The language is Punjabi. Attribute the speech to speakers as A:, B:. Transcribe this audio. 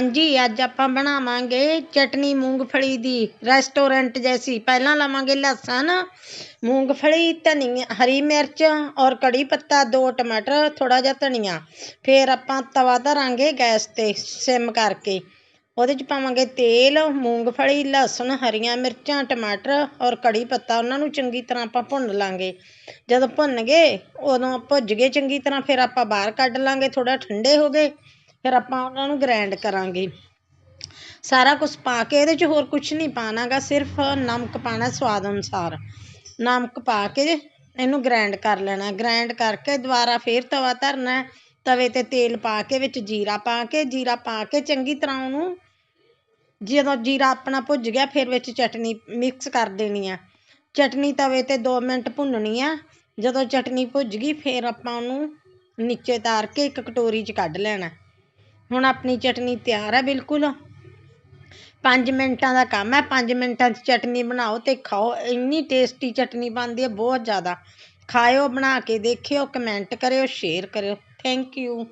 A: ਹਾਂਜੀ, ਅੱਜ ਆਪਾਂ ਬਣਾਵਾਂਗੇ ਚਟਨੀ ਮੂੰਗਫਲੀ ਦੀ ਰੈਸਟੋਰੈਂਟ ਜੈਸੀ। ਪਹਿਲਾਂ ਲਵਾਂਗੇ ਲਸਣ, ਮੂੰਗਫਲੀ, ਧਨੀਆ, ਹਰੀ ਮਿਰਚ ਔਰ ਕੜੀ ਪੱਤਾ, ਦੋ ਟਮਾਟਰ ਥੋੜਾ ਜਿਹਾ ਧਨੀਆ। ਫਿਰ ਆਪਾਂ ਤਵਾ ਧਰਾਂਗੇ ਗੈਸ ਤੇ ਸਿਮ ਕਰਕੇ। ਉਹਦੇ ਚ ਪਾਵਾਂਗੇ ਤੇਲ, ਮੂੰਗਫਲੀ, ਲਸਣ, ਹਰੀਆਂ ਮਿਰਚਾਂ, ਟਮਾਟਰ ਔਰ ਕੜੀ ਪੱਤਾ। ਉਹਨਾਂ ਨੂੰ ਚੰਗੀ ਤਰ੍ਹਾਂ ਆਪਾਂ ਭੁੰਨ ਲਾਂਗੇ। ਜਦੋਂ ਭੁੰਨ ਗਏ, ਉਦੋਂ ਭੁੱਜ ਗਏ ਚੰਗੀ ਤਰ੍ਹਾਂ। ਫਿਰ ਆਪਾਂ ਬਾਹਰ ਕੱਢ ਲਾਂਗੇ ਥੋੜਾ ਠੰਡੇ ਹੋ ਗਏ। ਫਿਰ ਆਪਾਂ ਉਹਨਾਂ ਨੂੰ ਗ੍ਰੈਂਡ ਕਰਾਂਗੇ। ਸਾਰਾ ਕੁਛ ਪਾ ਕੇ ਇਹਦੇ 'ਚ ਹੋਰ ਕੁਛ ਨਹੀਂ ਪਾਉਣਾ ਗਾ, ਸਿਰਫ ਨਮਕ ਪਾਉਣਾ ਸਵਾਦ ਅਨੁਸਾਰ। ਨਮਕ ਪਾ ਕੇ ਇਹਨੂੰ ਗ੍ਰਾਈਂਡ ਕਰ ਲੈਣਾ। ਗ੍ਰਾਈਂਡ ਕਰਕੇ ਦੁਬਾਰਾ ਫਿਰ ਤਵਾ ਧਰਨਾ ਤਵੇ ਤੇ ਤੇਲ ਪਾ ਕੇ ਵਿੱਚ ਜੀਰਾ ਪਾ ਕੇ, ਜੀਰਾ ਪਾ ਕੇ ਚੰਗੀ ਤਰ੍ਹਾਂ ਉਹਨੂੰ ਜਦੋਂ ਜੀਰਾ ਆਪਣਾ ਭੁੱਜ ਗਿਆ, ਫਿਰ ਵਿੱਚ ਚਟਨੀ ਮਿਕਸ ਕਰ ਦੇਣੀ ਆ ਚਟਨੀ ਤਵੇ ਤੇ ਦੋ ਮਿੰਟ ਭੁੰਨਣੀ ਆ ਜਦੋਂ ਚਟਨੀ ਭੁੱਜ ਗਈ, ਫਿਰ ਆਪਾਂ ਉਹਨੂੰ ਨੀਚੇ ਤਾਰ ਕੇ ਇੱਕ ਕਟੋਰੀ 'ਚ ਕੱਢ ਲੈਣਾ ਹੁਣ ਆਪਣੀ ਚਟਨੀ ਤਿਆਰ ਹੈ ਬਿਲਕੁਲ। ਪੰਜ ਮਿੰਟਾਂ ਦਾ ਕੰਮ ਹੈ ਪੰਜ ਮਿੰਟਾਂ 'ਚ ਚਟਨੀ ਬਣਾਓ ਅਤੇ ਖਾਓ। ਇੰਨੀ ਟੇਸਟੀ ਚਟਨੀ ਬਣਦੀ ਹੈ ਬਹੁਤ ਜ਼ਿਆਦਾ। ਖਾਇਓ, ਬਣਾ ਕੇ ਦੇਖਿਓ ਕਮੈਂਟ ਕਰਿਓ ਸ਼ੇਅਰ ਕਰਿਓ। Thank you